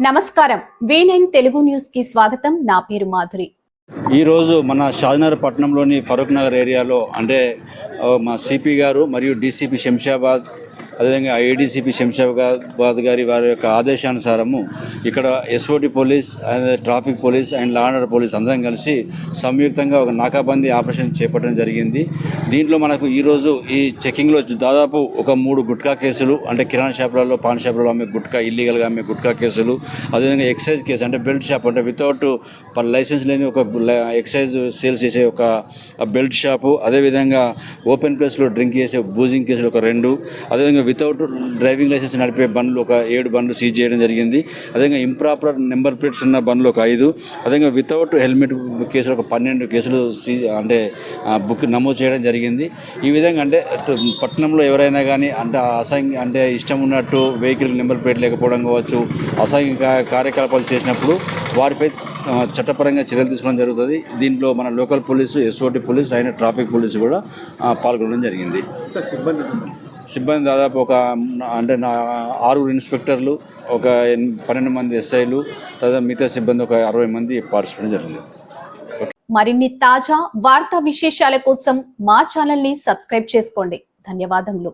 నమస్కారం. V nine Telugu న్యూస్కి స్వాగతం. నా పేరు మాధురి. ఈరోజు మన షాద్నగర్ పట్టణంలోని ఫరూక్ నగర్ ఏరియాలో అంటే మా సిపి గారు మరియు డీసీపీ శంషాబాద్ అదేవిధంగా ఏడీసీపీ శంషాబాద్ గారి వారి యొక్క ఆదేశానుసారము ఇక్కడ SOT police and traffic police and law and order police అందరం కలిసి సంయుక్తంగా ఒక నాకాబందీ ఆపరేషన్ చేపట్టడం జరిగింది. దీంట్లో మనకు ఈరోజు ఈ చెక్కింగ్లో దాదాపు ఒక మూడు గుట్కా కేసులు అంటే కిరాణా షాపులలో పాన్ షాపులలో అమ్మే గుట్కా ఇల్లీగల్గా అమ్మే గుట్కా కేసులు అదేవిధంగా ఎక్సైజ్ కేసు అంటే బెల్ట్ షాప్ అంటే వితౌట్ లైసెన్స్ లేని ఒక ఎక్సైజ్ సేల్స్ చేసే ఒక బెల్ట్ షాపు అదేవిధంగా ఓపెన్ ప్లేస్లో డ్రింక్ చేసే బూజింగ్ కేసులు ఒక రెండు అదేవిధంగా వితౌట్ డ్రైవింగ్ లైసెన్స్ నడిపే బండ్లు ఒక ఏడు బండ్లు సీజ్ చేయడం జరిగింది. అదేవిధంగా ఇంప్రాపర్ నెంబర్ ప్లేట్స్ ఉన్న బండ్లు ఒక ఐదు. అదేవిధంగా వితౌట్ హెల్మెట్ కేసులు ఒక పన్నెండు కేసులు సీ అంటే బుక్ నమోదు చేయడం జరిగింది. ఈ విధంగా అంటే పట్టణంలో ఎవరైనా కానీ అంటే అసంఖ్య అంటే ఇష్టం ఉన్నట్టు వెహికల్ నెంబర్ ప్లేట్ లేకపోవడం కావచ్చు అసంఖ్య కార్యకలాపాలు చేసినప్పుడు వారిపై చట్టపరంగా చర్యలు తీసుకోవడం జరుగుతుంది. దీంట్లో మన లోకల్ పోలీసు ఎస్ఓటి పోలీస్ అయిన ట్రాఫిక్ పోలీసు కూడా పాల్గొనడం జరిగింది. సిబ్బంది సిబ్బంది దాదాపు ఒక అంటే నా ఆరుగురు ఇన్స్పెక్టర్లు ఒక పన్నెండు మంది ఎస్ఐలు తర్వాత మిగతా సిబ్బంది ఒక అరవై మంది పార్టిసిపేట్ జరిగింది. మరిన్ని తాజా వార్తా విశేషాల కోసం మా ఛానల్ని సబ్స్క్రైబ్ చేసుకోండి. ధన్యవాదములు.